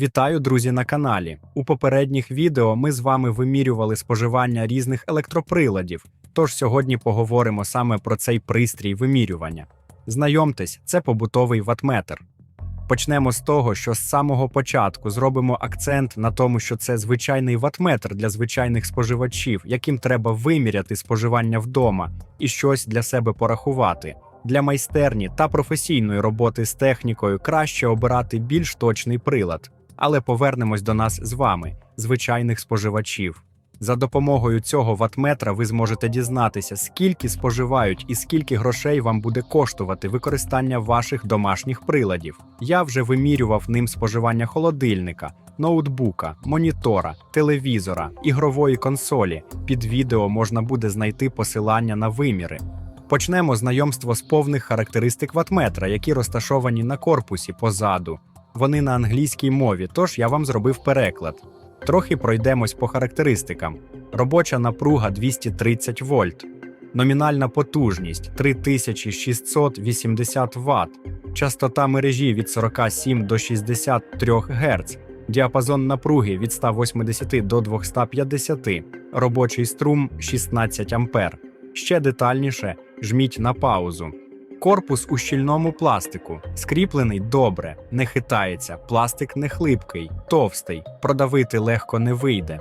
Вітаю, друзі, на каналі. У попередніх відео ми з вами вимірювали споживання різних електроприладів. Тож сьогодні поговоримо саме про цей пристрій вимірювання. Знайомтесь, це побутовий ватметр. Почнемо з того, що з самого початку зробимо акцент на тому, що це звичайний ватметр для звичайних споживачів, яким треба виміряти споживання вдома і щось для себе порахувати. Для майстерні та професійної роботи з технікою краще обирати більш точний прилад. Але повернемось до нас з вами, звичайних споживачів. За допомогою цього ватметра ви зможете дізнатися, скільки споживають і скільки грошей вам буде коштувати використання ваших домашніх приладів. Я вже вимірював ним споживання холодильника, ноутбука, монітора, телевізора, ігрової консолі. Під відео можна буде знайти посилання на виміри. Почнемо знайомство з повних характеристик ватметра, які розташовані на корпусі позаду. Вони на англійській мові, тож я вам зробив переклад. Трохи пройдемось по характеристикам. Робоча напруга 230 вольт, номінальна потужність 3680 Вт, частота мережі від 47 до 63 Гц, діапазон напруги від 180 до 250, робочий струм 16 А. Ще детальніше жміть на паузу. Корпус у щільному пластику, скріплений добре, не хитається, пластик не хлипкий, товстий, продавити легко не вийде.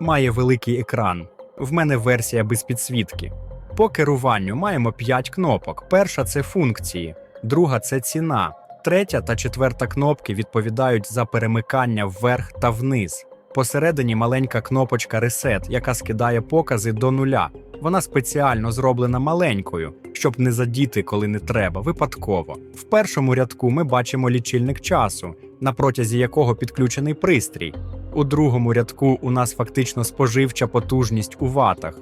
Має великий екран. В мене версія без підсвітки. По керуванню маємо 5 кнопок. Перша це функції, друга це ціна, третя та четверта кнопки відповідають за перемикання вверх та вниз. Посередині маленька кнопочка Reset, яка скидає покази до нуля. Вона спеціально зроблена маленькою, щоб не задіти, коли не треба, випадково. В першому рядку ми бачимо лічильник часу, на протязі якого підключений пристрій. У другому рядку у нас фактично споживча потужність у ватах.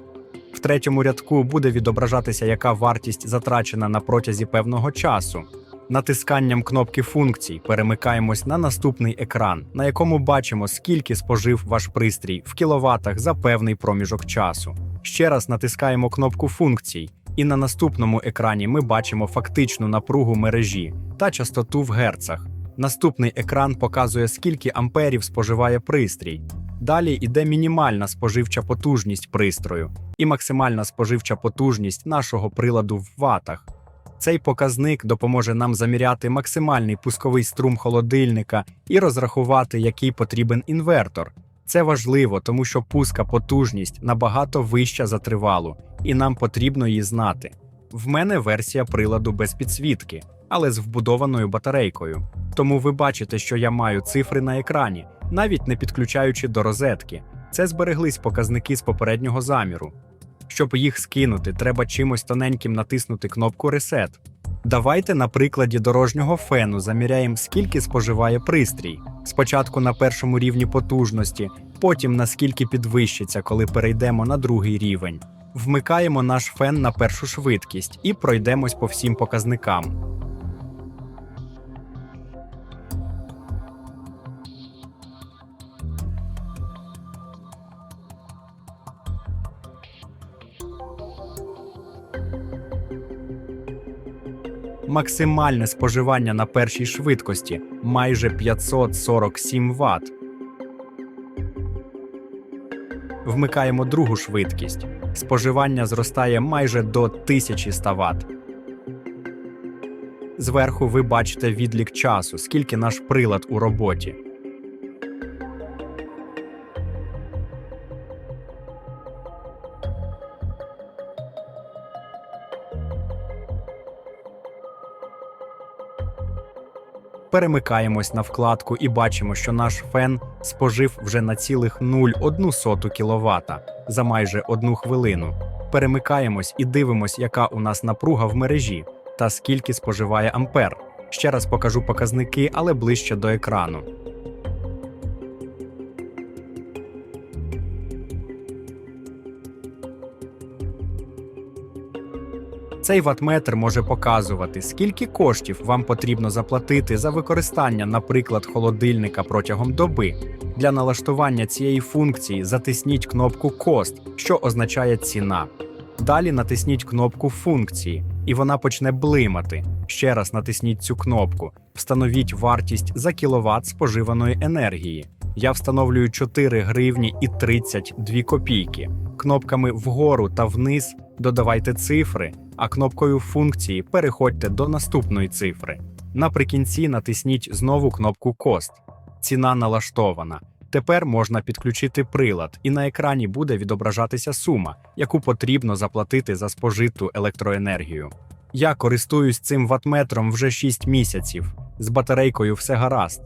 В третьому рядку буде відображатися, яка вартість затрачена на протязі певного часу. Натисканням кнопки функцій перемикаємось на наступний екран, на якому бачимо, скільки спожив ваш пристрій в кіловатах за певний проміжок часу. Ще раз натискаємо кнопку функцій, і на наступному екрані ми бачимо фактичну напругу мережі та частоту в герцах. Наступний екран показує, скільки амперів споживає пристрій. Далі йде мінімальна споживча потужність пристрою і максимальна споживча потужність нашого приладу в ватах. Цей показник допоможе нам заміряти максимальний пусковий струм холодильника і розрахувати, який потрібен інвертор. Це важливо, тому що пуска потужність набагато вища за тривалу, і нам потрібно її знати. В мене версія приладу без підсвітки, але з вбудованою батарейкою. Тому ви бачите, що я маю цифри на екрані, навіть не підключаючи до розетки. Це збереглись показники з попереднього заміру. Щоб їх скинути, треба чимось тоненьким натиснути кнопку Reset. Давайте на прикладі дорожнього фену заміряємо, скільки споживає пристрій. Спочатку на першому рівні потужності, потім наскільки підвищиться, коли перейдемо на другий рівень. Вмикаємо наш фен на першу швидкість і пройдемось по всім показникам. Максимальне споживання на першій швидкості майже 547 Вт. Вмикаємо другу швидкість. Споживання зростає майже до 1100 Вт. Зверху ви бачите відлік часу, скільки наш прилад у роботі. Перемикаємось на вкладку і бачимо, що наш фен спожив вже на цілих 0,01 кВт за майже одну хвилину. Перемикаємось і дивимось, яка у нас напруга в мережі та скільки споживає ампер. Ще раз покажу показники, але ближче до екрану. Цей ватметр може показувати, скільки коштів вам потрібно заплатити за використання, наприклад, холодильника протягом доби. Для налаштування цієї функції затисніть кнопку Cost, що означає ціна. Далі натисніть кнопку функції, і вона почне блимати. Ще раз натисніть цю кнопку. Встановіть вартість за кіловат споживаної енергії. Я встановлюю 4 гривні і 32 копійки. Кнопками вгору та вниз додавайте цифри, а кнопкою функції переходьте до наступної цифри. Наприкінці натисніть знову кнопку Кост. Ціна налаштована. Тепер можна підключити прилад, і на екрані буде відображатися сума, яку потрібно заплатити за спожиту електроенергію. Я користуюсь цим ватметром вже 6 місяців. З батарейкою все гаразд.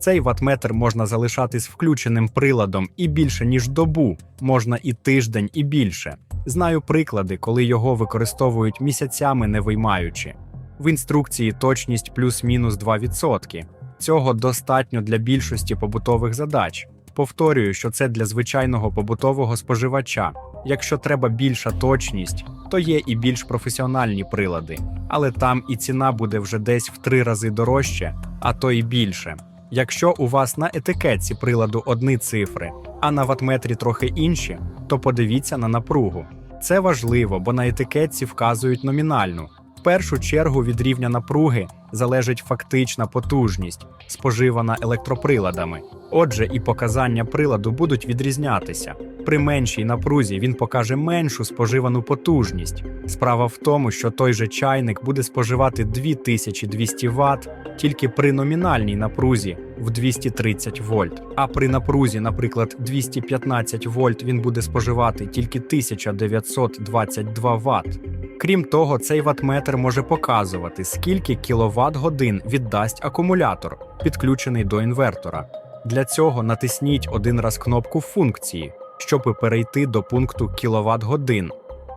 Цей ватметр можна залишати з включеним приладом і більше ніж добу, можна і тиждень, і більше. Знаю приклади, коли його використовують місяцями не виймаючи. В інструкції точність плюс-мінус 2%. Цього достатньо для більшості побутових задач. Повторюю, що це для звичайного побутового споживача. Якщо треба більша точність, то є і більш професіональні прилади, але там і ціна буде вже десь в три рази дорожче, а то і більше. Якщо у вас на етикетці приладу одні цифри, а на ватметрі трохи інші, то подивіться на напругу. Це важливо, бо на етикетці вказують номінальну. В першу чергу від рівня напруги залежить фактична потужність, споживана електроприладами. Отже, і показання приладу будуть відрізнятися. При меншій напрузі він покаже меншу споживану потужність. Справа в тому, що той же чайник буде споживати 2200 Вт тільки при номінальній напрузі в 230 вольт. А при напрузі, наприклад, 215 вольт, він буде споживати тільки 1922 Вт. Крім того, цей ватметр може показувати, скільки кіловат годин віддасть акумулятор, підключений до інвертора. Для цього натисніть один раз кнопку функції, щоб перейти до пункту кіловат годин.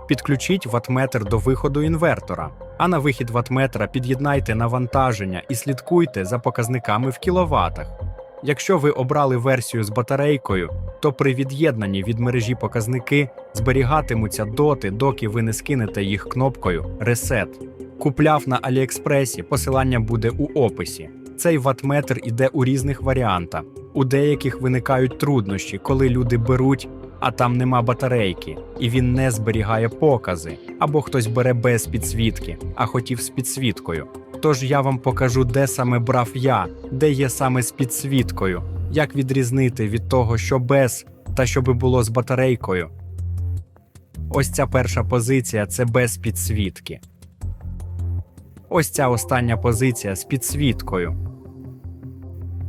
Підключіть ватметр до виходу інвертора, а на вихід ватметра під'єднайте навантаження і слідкуйте за показниками в кіловатах. Якщо ви обрали версію з батарейкою, то при від'єднанні від мережі показники зберігатимуться доти, доки ви не скинете їх кнопкою Reset. Купляв на Аліекспресі, посилання буде у описі. Цей ватметр іде у різних варіантах. У деяких виникають труднощі, коли люди беруть, а там нема батарейки, і він не зберігає покази, або хтось бере без підсвітки, а хотів з підсвіткою. Тож я вам покажу, де саме брав я, де є саме з підсвіткою, як відрізнити від того, що без, та щоби було з батарейкою. Ось ця перша позиція це без підсвітки. Ось ця остання позиція з підсвіткою.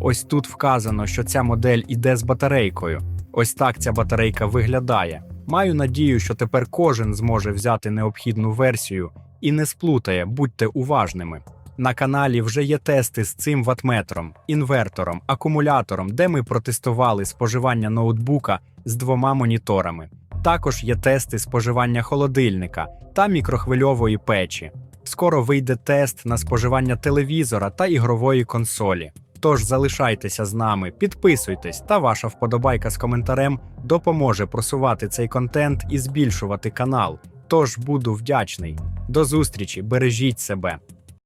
Ось тут вказано, що ця модель іде з батарейкою. Ось так ця батарейка виглядає. Маю надію, що тепер кожен зможе взяти необхідну версію і не сплутає, будьте уважними. На каналі вже є тести з цим ватметром, інвертором, акумулятором, де ми протестували споживання ноутбука з двома моніторами. Також є тести споживання холодильника та мікрохвильової печі. Скоро вийде тест на споживання телевізора та ігрової консолі. Тож залишайтеся з нами, підписуйтесь, та ваша вподобайка з коментарем допоможе просувати цей контент і збільшувати канал. Тож буду вдячний. До зустрічі, бережіть себе.